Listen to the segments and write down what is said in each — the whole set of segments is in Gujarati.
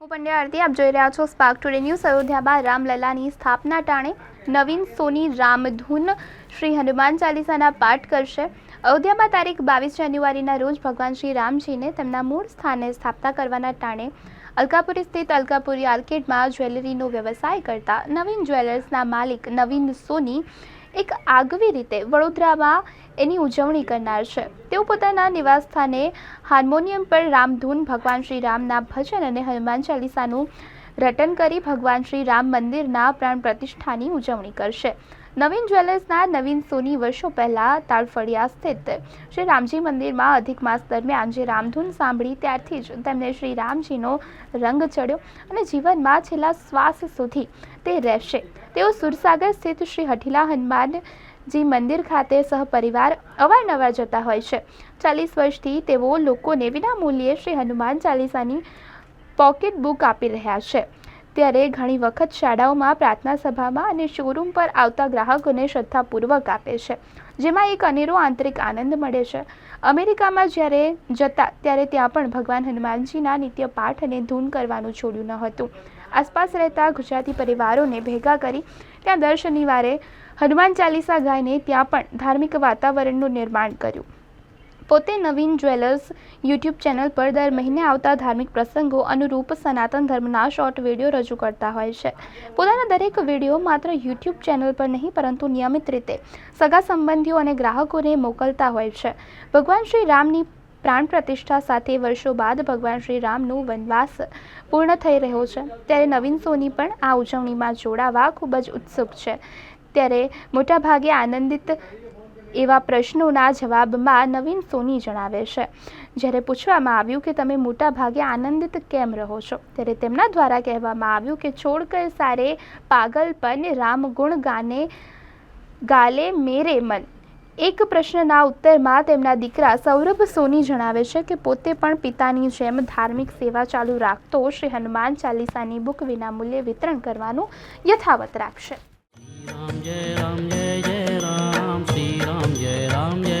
હું પંડ્યા આરતી, આપ જોઈ રહ્યા છો સ્પાર્ક ટુડે ન્યૂઝ અયોધ્યામાં રામલલાની સ્થાપના ટાણે નવીન સોની રામધૂન શ્રી હનુમાન ચાલીસાના પાઠ કરશે. અયોધ્યામાં તારીખ બાવીસ જાન્યુઆરીના રોજ ભગવાન શ્રી રામજીને તેમના મૂળ સ્થાને સ્થાપના કરવાના ટાણે અલકાપુરી સ્થિત અલકાપુરી આર્કેડમાં જ્વેલરીનો વ્યવસાય કરતા નવીન જ્વેલર્સના માલિક નવીન સોની એક આગવી રીતે વડોદરામાં એની ઉજવણી કરનાર છે. તેઓ પોતાના નિવાસસ્થાને હાર્મોનિયમ પર રામધૂન ભગવાન શ્રી રામના ભજન અને હનુમાન ચાલીસાનું રટન કરી ભગવાન શ્રી રામ મંદિરના પ્રાણ પ્રતિષ્ઠાની ઉજવણી કરશે. નવીન જ્વેલર્સના નવીન સોની વર્ષો પહેલા તાળફળિયા સ્થિત શ્રી રામજી મંદિરમાં અધિક માસ દરમિયાન જે રામધૂન સાંભળી ત્યારથી જ તેમને શ્રી રામજીનો રંગ ચડ્યો અને જીવનમાં છેલ્લા શ્વાસ સુધી તે રહેશે. તેઓ સુરસાગર સ્થિત શ્રી હઠીલા હનુમાનજી મંદિર ખાતે સહપરિવાર અવારનવાર જતા હોય છે. ચાલીસ વર્ષથી તેઓ લોકોને વિનામૂલ્યે શ્રી હનુમાન ચાલીસાની પોકેટ બુક આપી રહ્યા છે. ત્યારે ઘણી વખત શાળાઓમાં પ્રાર્થના સભામાં અને શોરૂમ પર આવતા ગ્રાહકોને શ્રદ્ધાપૂર્વક આપે છે, જેમાં એક અનેરો આંતરિક આનંદ મળે છે. અમેરિકામાં જ્યારે જતા, ત્યારે ત્યાં પણ ભગવાન હનુમાનજીના નિત્ય પાઠ અને ધૂન કરવાનું છોડ્યું ન હતું. આસપાસ રહેતા ગુજરાતી પરિવારોને ભેગા કરી ત્યાં દર શનિવારે હનુમાન ચાલીસા ગાઈને ત્યાં પણ ધાર્મિક વાતાવરણનું નિર્માણ કર્યું. પોતે નવીન જ્વેલર્સ યુટ્યુબ ચેનલ પર દર મહિને આવતા ધાર્મિક પ્રસંગો અનુરૂપ સનાતન ધર્મના શોર્ટ વીડિયો રજૂ કરતા હોય છે. પોતાના દરેક વીડિયો માત્ર યુટ્યુબ ચેનલ પર નહીં, પરંતુ નિયમિત રીતે સગા સંબંધીઓ અને ગ્રાહકોને મોકલતા હોય છે. ભગવાન શ્રી રામની પ્રાણ પ્રતિષ્ઠા સાથે વર્ષો બાદ ભગવાન શ્રી રામનું વનવાસ પૂર્ણ થઈ રહ્યો છે. ત્યારે નવીન સોની પણ આ ઉજવણીમાં જોડાવા ખૂબ જ ઉત્સુક છે. ત્યારે મોટાભાગે આનંદિત એવા પ્રશ્નોના જવાબમાં નવીન સોની જણાવે છે. જ્યારે પૂછવામાં આવ્યું કે તમે મોટાભાગે આનંદિત કેમ રહો છો? ત્યારે તેમના દ્વારા કહેવામાં આવ્યું કે છોડકર સારે પાગલપન રામ ગુણ ગાને ગાલે મેરે મન. એક પ્રશ્નના ઉત્તરમાં તેમના દીકરા સૌરભ સોની જણાવે છે કે પોતે પણ પિતાની જેમ ધાર્મિક સેવા ચાલુ રાખતો શ્રી હનુમાન ચાલીસાની બુક વિનામૂલ્યે વિતરણ કરવાનું યથાવત રાખશે. રામ જય રામ જય જય રામ, શ્રી રામ જય રામ જય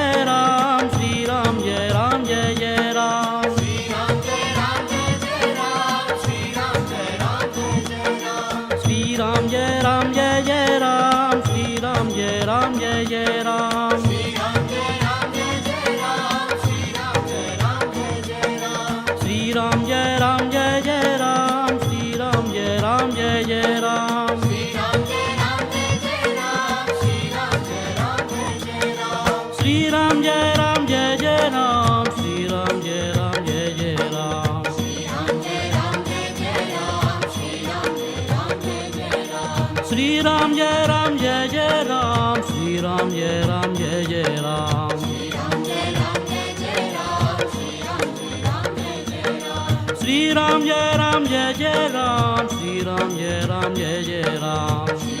Sri Ram Jai Ram Jai Jai Ram Sri Ram Jai Ram Jai Jai Ram Sri Ram Jai Ram Jai Jai Ram Sri Ram Jai Ram Jai Jai Ram Sri Ram Jai Ram Jai Jai Ram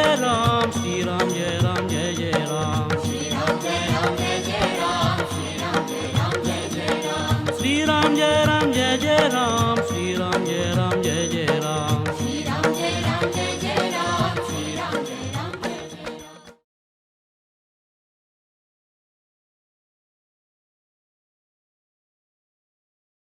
Jai Ram, Sri Ram, Jai Ram.